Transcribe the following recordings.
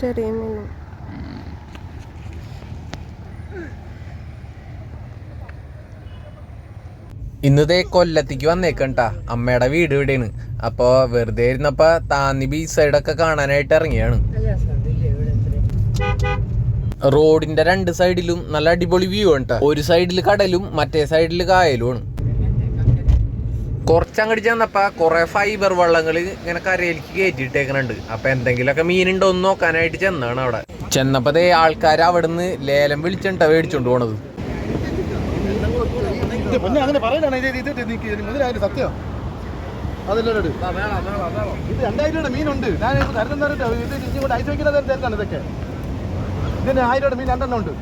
ചെറിയ മീനും ഇന്നത്തെ കൊല്ലത്തേക്ക് വന്നേക്കണ്ടാ അമ്മയുടെ വീട് ഇവിടെയാണ്. അപ്പൊ വെറുതെ ഇരുന്നപ്പോ താന്നി ബീച്ച് സൈഡൊക്കെ കാണാനായിട്ട് ഇറങ്ങിയാണ്. റോഡിന്റെ രണ്ട് സൈഡിലും നല്ല അടിപൊളി വ്യൂ ഉണ്ട് ഒരു സൈഡിൽ കടലും മറ്റേ സൈഡിൽ കായലുമാണ് കുറച്ചങ്ങോട്ട് ചെന്നപ്പോ കുറെ ഫൈബർ വള്ളങ്ങൾ ഇങ്ങനെ കരയിലേക്ക് കയറ്റിയിട്ടേക്കണുണ്ട് അപ്പൊ എന്തെങ്കിലുമൊക്കെ മീനുണ്ടോ എന്ന് നോക്കാനായിട്ട് ചെന്നാണ് അവിടെ. ചെന്നപ്പോൾ ദേ ആൾക്കാർ നിന്ന് ലേലം വിളിച്ചിട്ടാ മേടിച്ചോണ്ട് പോണത്. അങ്ങനെ പറയലാണ് ഇത് ഇത് ഇത് നിക്ക് ഇത് മുതലായാലും സത്യം. അതല്ലോ ഇത് രണ്ടായിരം രൂപയുടെ മീനുണ്ട്. ഞാൻ ഇത് തരുന്ന തരട്ടെ ഇത് ഇങ്ങോട്ട് അയച്ചു വയ്ക്കുന്ന തരത്താണ് ഇതൊക്കെ? ഇതിന് ആയിരം രൂപയുടെ മീൻ രണ്ടെണ്ണം ഉണ്ട്.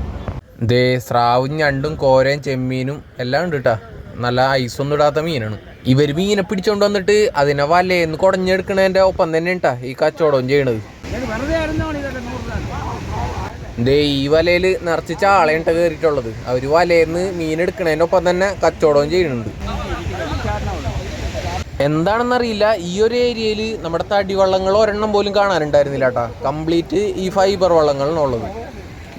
ദേ സ്രാവും ഞണ്ടും കോരയും ചെമ്മീനും എല്ലാം ഉണ്ട് കേട്ടാ നല്ല ഐസൊന്നും ഇടാത്ത മീനാണ്. ഇവർ മീനെ പിടിച്ചോണ്ട് വന്നിട്ട് അതിനെ വലയെന്ന് കുടഞ്ഞെടുക്കണതിന്റെ ഒപ്പം തന്നെ ഉണ്ടാ ഈ കച്ചവടം ചെയ്യണത്. ദേ ഈ വലയിൽ നിറച്ച് ചാളയുണ്ട കയറിയിട്ടുള്ളത് അവർ വലയെന്ന് മീൻ എടുക്കണതിന്റെ ഒപ്പം തന്നെ കച്ചവടവും ചെയ്യുന്നുണ്ട്. എന്താണെന്നറിയില്ല ഈ ഒരു ഏരിയയിൽ നമ്മുടെ തടി വള്ളങ്ങൾ ഒരെണ്ണം പോലും കാണാനുണ്ടായിരുന്നില്ല കേട്ടാ കംപ്ലീറ്റ് ഈ ഫൈബർ വള്ളങ്ങളാണുള്ളത്.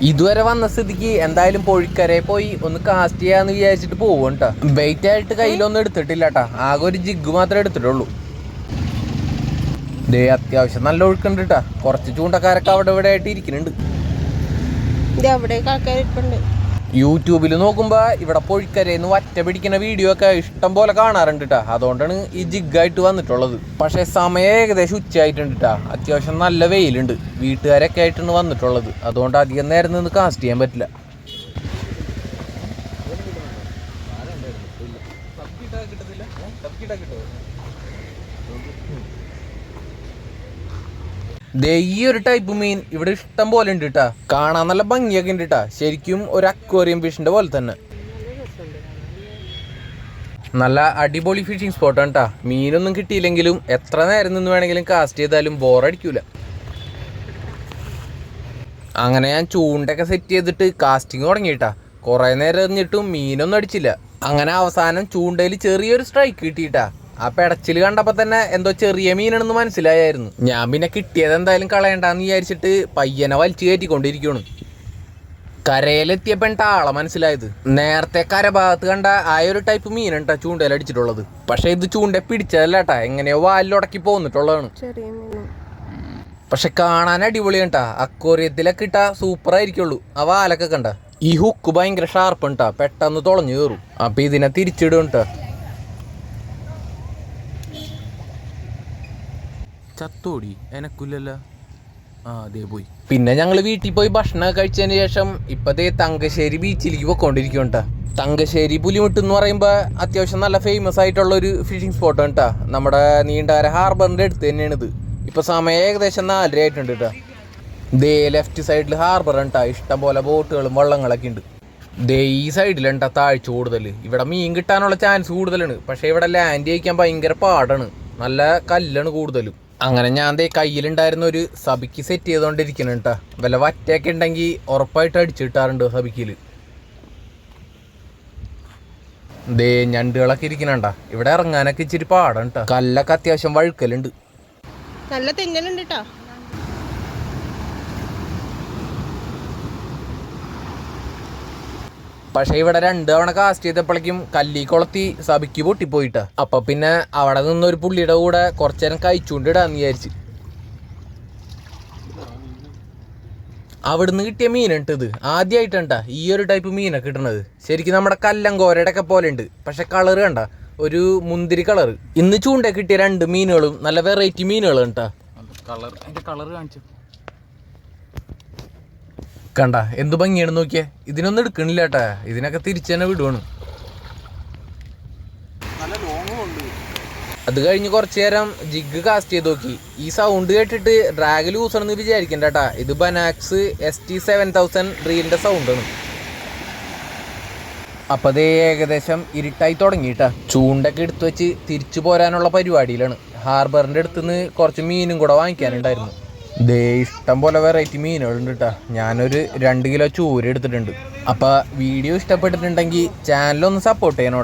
ഇതുവരെ വന്ന സ്ഥിതിക്ക് എന്തായാലും പൊഴിക്കരയിൽ പോയി ഒന്ന് കാസ്റ്റ് ചെയ്യാന്ന് വിചാരിച്ചിട്ട് പോകും വെയിറ്റ് ആയിട്ട് കയ്യിലൊന്നും എടുത്തിട്ടില്ല കേട്ടാ ആകെ ഒരു ജിഗ് മാത്രമേ എടുത്തിട്ടുള്ളൂ. ദേ അത്യാവശ്യം നല്ല ഒഴുക്കുണ്ട് കേട്ടാ കുറച്ച് ചൂണ്ടക്കാരൊക്കെ അവിടെ ഇവിടെ ആയിട്ട് ഇരിക്കുന്നുണ്ട്. അവിടെ ആൾക്കാർ ഇരിപ്പുണ്ട് യൂട്യൂബിൽ നോക്കുമ്പോൾ ഇവിടെ പൊഴിക്കരയിൽ ഒറ്റ പിടിക്കുന്ന വീഡിയോ ഒക്കെ ഇഷ്ടം പോലെ കാണാറുണ്ട് കേട്ടോ അതുകൊണ്ടാണ് ഈ ജിഗായിട്ട് വന്നിട്ടുള്ളത്. പക്ഷേ സമയം ഏകദേശം ഉച്ചയായിട്ടുണ്ട് കേട്ടോ അത്യാവശ്യം നല്ല വെയിലുണ്ട്. വീട്ടുകാരൊക്കെ ആയിട്ടാണ് വന്നിട്ടുള്ളത്. അതുകൊണ്ട് അധികം നേരം നിന്ന് കാസ്റ്റ് ചെയ്യാൻ പറ്റില്ല. ദേ ഈ ഒരു ടൈപ്പ് മീൻ ഇവിടെ ഇഷ്ടം പോലെ ഉണ്ട് കേട്ടാ കാണാൻ നല്ല ഭംഗിയൊക്കെ ഉണ്ട് കേട്ടാ ശരിക്കും ഒരു അക്വേറിയം ഫിഷിന്റെ പോലെ തന്നെ. നല്ല അടിപൊളി ഫിഷിംഗ് സ്പോട്ടാണ് കേട്ടാ മീനൊന്നും കിട്ടിയില്ലെങ്കിലും എത്ര നേരം നിന്ന് വേണമെങ്കിലും കാസ്റ്റ് ചെയ്താലും ബോറടിക്കൂല അങ്ങനെ ഞാൻ ചൂണ്ടൊക്കെ സെറ്റ് ചെയ്തിട്ട് കാസ്റ്റിംഗ് തുടങ്ങിയിട്ടാ കുറേ നേരം എറിഞ്ഞിട്ടും മീനൊന്നും അടിച്ചില്ല. അങ്ങനെ അവസാനം ചൂണ്ടയിൽ ചെറിയൊരു സ്ട്രൈക്ക് കിട്ടിയിട്ടാ ആ പെടച്ചിൽ കണ്ടപ്പോ തന്നെ എന്തോ ചെറിയ മീനാണെന്ന് മനസ്സിലായായിരുന്നു. ഞാൻ പിന്നെ കിട്ടിയത് എന്തായാലും കളയണ്ടെന്ന് വിചാരിച്ചിട്ട് പയ്യനെ വലിച്ചു കയറ്റിക്കൊണ്ടിരിക്കുകയാണ് കരയിലെത്തിയപ്പോൾ ആളെ മനസ്സിലായത്. നേരത്തെ കരഭാഗത്ത് കണ്ട ആ ഒരു ടൈപ്പ് മീനുണ്ടാ ചൂണ്ടയിൽ അടിച്ചിട്ടുള്ളത്. പക്ഷെ ഇത് ചൂണ്ട പിടിച്ചതല്ല കേട്ടാ എങ്ങനെയോ വാലിലുടക്കി പോന്നിട്ടുള്ളതാണ്. പക്ഷെ കാണാൻ അടിപൊളിയാണ് ട്ടാ. അക്വോറിയത്തിലൊക്കെ ഇട്ടാ സൂപ്പർ ആയിരിക്കുള്ളൂ. ആ വാലൊക്കെ കണ്ട. ഈ ഹുക്ക് ഭയങ്കര ഷാർപ്പ് ഉണ്ടാ പെട്ടെന്ന് തുളഞ്ഞു കയറും അപ്പൊ ഇതിനെ തിരിച്ചിടും ട്ടാ. ചത്തോടി എനക്കില്ലല്ല ആ അതേ പോയി. പിന്നെ ഞങ്ങൾ വീട്ടിൽ പോയി ഭക്ഷണം കഴിച്ചതിന് ശേഷം ഇപ്പതേ തങ്കശ്ശേരി ബീച്ചിലേക്ക് പോയിക്കൊണ്ടിരിക്കും തങ്കശ്ശേരി പുലിമുട്ട് എന്ന് പറയുമ്പോൾ അത്യാവശ്യം നല്ല ഫേമസ് ആയിട്ടുള്ള ഒരു ഫിഷിംഗ് സ്പോട്ടാണ് കേട്ടോ നമ്മുടെ നീണ്ടാര ഹാർബറിന്റെ അടുത്ത് തന്നെയാണ് ഇത്. ഇപ്പൊ സമയം ഏകദേശം നാലര ആയിട്ടുണ്ട് കേട്ടോ ദേ ലെഫ്റ്റ് സൈഡിൽ ഹാർബർ ഉണ്ടാ ഇഷ്ടം പോലെ ബോട്ടുകളും വള്ളങ്ങളൊക്കെ ഉണ്ട്. ദേ ഈ സൈഡിലുണ്ടാ താഴ്ച കൂടുതൽ ഇവിടെ മീൻ കിട്ടാനുള്ള ചാൻസ് കൂടുതലാണ്. പക്ഷേ ഇവിടെ ലാൻഡ് ചെയ്യിക്കാൻ ഭയങ്കര പാടാണ്. നല്ല കല്ലാണ് കൂടുതലും. അങ്ങനെ ഞാൻ ദേ കയ്യിലുണ്ടായിരുന്ന ഒരു സബിക്ക് സെറ്റ് ചെയ്തുകൊണ്ടിരിക്കണം കേട്ടാ വല്ല വറ്റയൊക്കെ ഉണ്ടെങ്കിൽ ഉറപ്പായിട്ട് അടിച്ചു കിട്ടാറുണ്ട് സബിക്കിൽ ദേ ഞണ്ടുകളൊക്കെ ഇരിക്കണണ്ട. ഇവിടെ ഇറങ്ങാനൊക്കെ ഇച്ചിരി പാടാണ് കേട്ടോ കല്ലൊക്കെ അത്യാവശ്യം വഴുക്കലുണ്ട്. നല്ല തെങ്ങലുണ്ട് കേട്ടോ പക്ഷെ ഇവിടെ രണ്ട് തവണ കാസ്റ്റ് ചെയ്തപ്പോഴേക്കും കല്ലി കൊളത്തി സഭയ്ക്ക് പൊട്ടിപ്പോയിട്ട. അപ്പൊ പിന്നെ അവിടെ നിന്നൊരു പുള്ളിയുടെ കൂടെ കുറച്ചു നേരം കഴിച്ചുകൊണ്ടിടാന്ന് വിചാരിച്ച്. അവിടുന്ന് കിട്ടിയ മീനുണ്ട് ഇത് ആദ്യമായിട്ടാ ഈ ഒരു ടൈപ്പ് മീനൊക്കെ കിട്ടണത്. ശരിക്കും നമ്മുടെ കല്ലങ്കോരയുടെ ഒക്കെ പോലെ ഉണ്ട് പക്ഷെ കളർ കണ്ട ഒരു മുന്തിരി കളർ ഇന്ന് ചൂണ്ട കിട്ടിയ രണ്ട് മീനുകളും നല്ല വെറൈറ്റി മീനുകളും കേട്ടാ. കളർ കളർ കാണിച്ചു? കണ്ട എന്ത് ഭംഗിയാണ് നോക്കിയേ? ഇതിനൊന്നും എടുക്കണില്ല കേട്ടാ ഇതിനൊക്കെ തിരിച്ചു തന്നെ വിടുവാണ്. അത് കഴിഞ്ഞ് കുറച്ചു നേരം ജിഗ് കാസ്റ്റ് ചെയ്ത് നോക്കി. ഈ സൗണ്ട് കേട്ടിട്ട് ഡ്രാഗ് യൂസണെന്ന് വിചാരിക്കണ്ട കേട്ടാ ഇത് ബനാക്സ് എസ് ടി സെവൻ തൗസൻഡ് റീലിന്റെ സൗണ്ടാണ് അപ്പൊ അതേ ഏകദേശം ഇരുട്ടായി തുടങ്ങിട്ടാ ചൂണ്ടൊക്കെ എടുത്തു വെച്ച് തിരിച്ചു പോരാനുള്ള പരിപാടിയിലാണ്. ഹാർബറിന്റെ അടുത്തുനിന്ന് കുറച്ച് മീനും കൂടെ വാങ്ങിക്കാനുണ്ടായിരുന്നു. ദേ ഇഷ്ടം പോലെ വെറൈറ്റി മീനുകളുണ്ട് കേട്ടാ ഞാനൊരു രണ്ട് കിലോ ചൂര എടുത്തിട്ടുണ്ട്. അപ്പൊ വീഡിയോ ഇഷ്ടപ്പെട്ടിട്ടുണ്ടെങ്കിൽ ചാനലൊന്ന് സപ്പോർട്ട് ചെയ്യണം